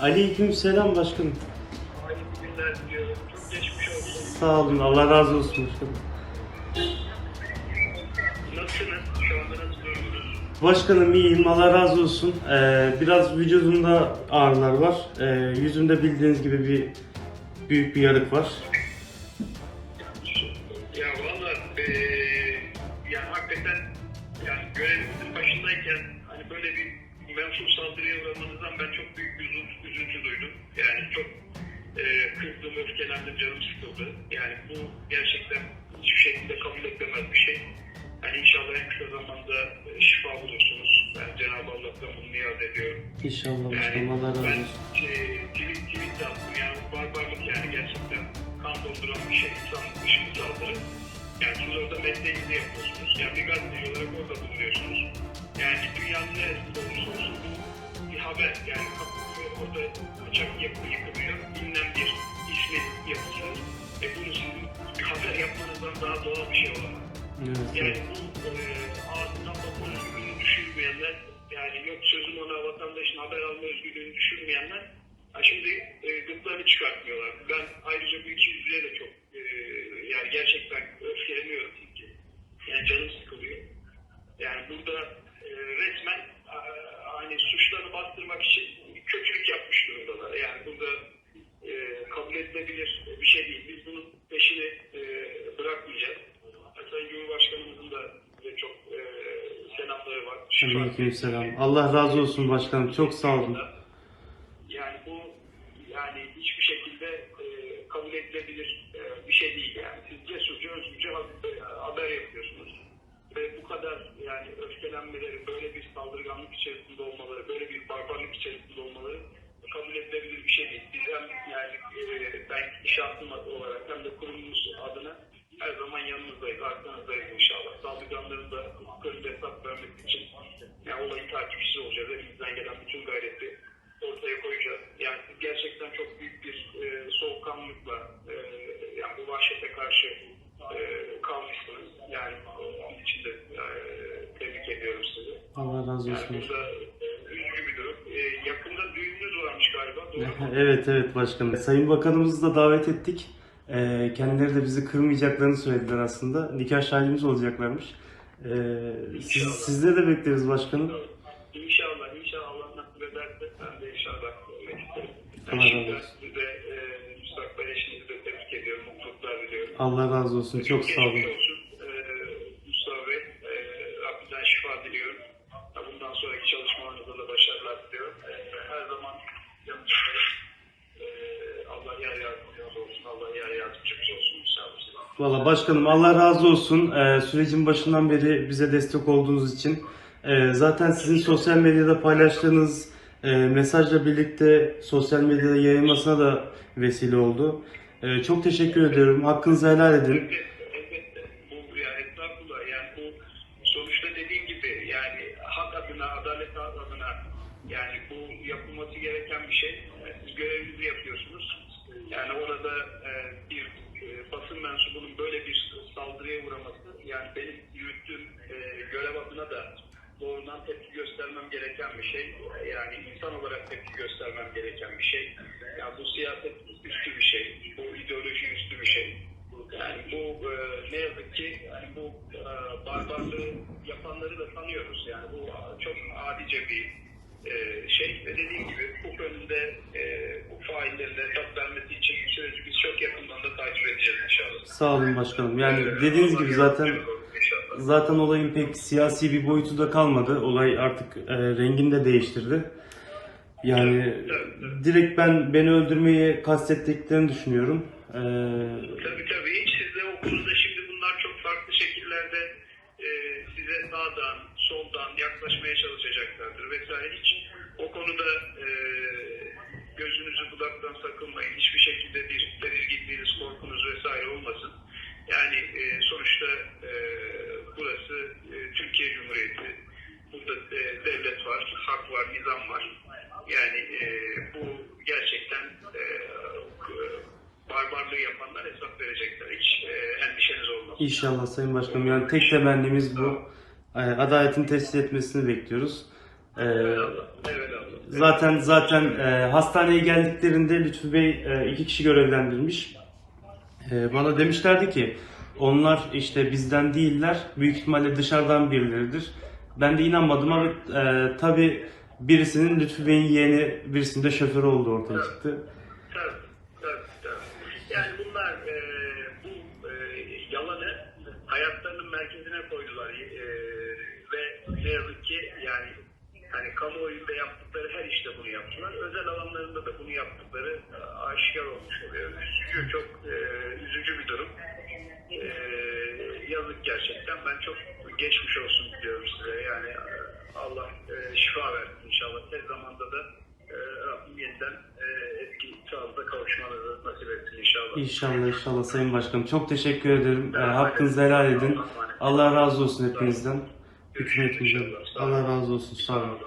Aleyküm selam başkanım. Hayırlı günler diliyorum. Çok geçmiş olsun. Sağ olun. Allah razı olsun başkanım. Nasılsınız? Şu anda nasıl durumunuz? Başkanım iyiyim. Allah razı olsun. Ee, biraz vücudumda ağrılar var. Ee, yüzümde bildiğiniz gibi bir büyük bir yarık var. Ya valla eee yani hakikaten yani görevinizin başındayken hani böyle bir mensup saldırıya uğramanızdan ben çok büyük bir kızdım, öfkelendim, canım sıkıldı. Yani bu gerçekten hiçbir şekilde kabul edilemez bir şey. Hani inşallah en kısa zamanda e, şifa bulursunuz. Ben Cenab-ı Allah'tan bunu niyaz ediyorum. İnşallah Yani. Allah razı ben olsun. e, tweet, tweet de attım yani barbarlık yani gerçekten kan dolduran bir şey insanlık dışı bir saldırı. Yani siz orada mesleğinizi yapıyorsunuz. Yani bir gazeteci olarak orada bulunuyorsunuz. Yani dünyanın neresinde olursa olsun bir haber. Yani orada uçak yapı yıkılıyor. Bilinen bir ismin yapısı. E bunu sizin bir haber yapmanızdan daha doğal bir şey olamaz. Evet, Yani bu e, ağzından bakma özgürlüğünü düşürmeyenler, yani yok sözüm ona vatandaşın haber alma özgürlüğünü düşürmeyenler, ha şimdi e, gırtlarını çıkartmıyorlar. Ben ayrıca bu iki yüzlüğe de çok e, yani gerçekten öfkeleniyorum çünkü. Yani canım sıkılıyor. Yani burada e, resmen e, hani suçlarını bastırmak için bir kötülük yapmış durumdalar. Yani burada e, kabul edilebilir bir şey değil. Biz bunun peşini e, bırakmayacağız. Sayın Cumhurbaşkanımızın da çok e, selamları var. Aleyküm selam. Allah razı olsun başkanım. Çok sağ olun. Yani bu yani hiçbir şekilde e, kabul edilebilir e, bir şey değil yani. Siz cesurca, özgürce haber, haber yapıyorsunuz. Ve bu kadar yani öfkelenmeleri, böyle bir saldırganlık içerisinde olmaları, böyle bir barbarlık içerisinde kabul edilebilir bir şey değil. Biz hem yani e, ben şahsım olarak hem de kurumumuz adına her zaman yanınızdayız, arkanızdayız inşallah. Saldırganların da hukuklarında hesap vermek için yani olayın takipçisi olacağız. Elimizden gelen bütün gayreti ortaya koyacağız. Yani gerçekten çok büyük bir e, soğukkanlılıkla e, yani bu vahşete karşı e, kalmışsınız. Yani onun için de e, tebrik ediyorum sizi. Allah razı Yani olsun. burada Evet evet başkanım. Sayın Bakanımızı da davet ettik. Ee, kendileri de bizi kırmayacaklarını söylediler aslında. Nikah şahidimiz olacaklarmış. Ee, siz, İnşallah. sizleri de bekleriz başkanım. İnşallah, inşallah Allah nasip ederse ben de inşallah görmek isterim. Allah razı olsun. sizi de e, müstakbel eşinizi de tebrik ediyorum. Mutluluklar diliyorum. Allah razı olsun. Çok sağ olun. Geçmiş olsun e, Mustafa Bey. E, Rabbimden şifa diliyorum. Ha, Bundan sonraki çalışmalarınızda da başarılar diliyorum. E, her zaman yanınızdayım. E, Allah yer yardımcımız olsun. Allah yer yardımcımız olsun. İnşallah. Valla başkanım Allah razı olsun. Ee, sürecin başından beri bize destek olduğunuz için. Ee, zaten sizin sosyal medyada paylaştığınız e, mesajla birlikte sosyal medyada yayılmasına da vesile oldu. Ee, çok teşekkür ediyorum. Hakkınızı helal edin. Elbette. Bu ya yani sonuçta dediğim gibi yani hak adına, adalet adına yani bu yapılması gereken bir şey. Siz görevinizi yapıyorsunuz. Yani orada e, bir basın mensubunun böyle bir saldırıya uğraması yani benim yürüttüğüm e, görev adına da doğrudan tepki göstermem gereken bir şey. Yani insan olarak tepki göstermem gereken bir şey. Yani bu siyaset üstü bir şey. Bu ideoloji üstü bir şey. Yani bu e, ne yazık ki yani bu e, barbarlığı yapanları da tanıyoruz. Yani bu çok adice bir e, şey ve dediğim gibi hukuk önünde e, bu faillerin hesap vermesi için süreci biz çok yakından da takip edeceğiz inşallah. Sağ olun başkanım. Yani dediğiniz gibi zaten zaten olayın pek siyasi bir boyutu da kalmadı. Olay artık e, rengini de değiştirdi. Yani direkt ben beni öldürmeyi kastettiklerini düşünüyorum. Ee, Tabii tabii. Hiç siz de o konuda şimdi bunlar çok farklı şekillerde e, size sağdan, soldan yaklaşmaya çalışacaklardır vesaire. Hiç o konuda e, gözünüzü budaktan sakınmayın. Hiçbir şekilde bir tedirginliğiniz, korkunuz vesaire olmasın. Yani e, sonuçta e, burası e, Türkiye Cumhuriyeti. Burada e, devlet var, hak var, nizam var. Yani e, bu gerçekten e, barbarlığı yapanlar hesap verecekler. Hiç e, endişeniz olmasın. İnşallah Sayın Başkanım. Yani tek temennimiz bu. Ee, Adaletin tescil etmesini bekliyoruz. Ee. Zaten zaten e, hastaneye geldiklerinde Lütfü Bey e, iki kişi görevlendirmiş. E, bana demişlerdi ki onlar işte bizden değiller, büyük ihtimalle dışarıdan birileridir. Ben de inanmadım ama e, tabi birisinin Lütfü Bey'in yeğeni, birisinin de şoförü olduğu ortaya çıktı. Tabii, tabii, tabii. Yani bunlar e, bu e, yalanı hayatlarının merkezine koydular E, ve ne yazık ki yani hani kamuoyunda yaptıkları her işte bunu yaptılar. Özel alanlarında da bunu yaptıkları e, aşikar olmuş oluyor. Üzücü, çok e, üzücü bir durum. E, yazık gerçekten. Ben çok geçmiş olsun diyorum size. Yani e, Allah e, şifa versin inşallah. Tez zamanda da e, Rabbim yeniden e, eski sağlıkta kavuşmanızı nasip etsin inşallah. İnşallah inşallah Sayın Başkanım. Çok teşekkür ederim. E, hakkınızı helal edin. Allah razı olsun hepinizden. Hükümetimizden. Allah razı olsun. Sağ olun.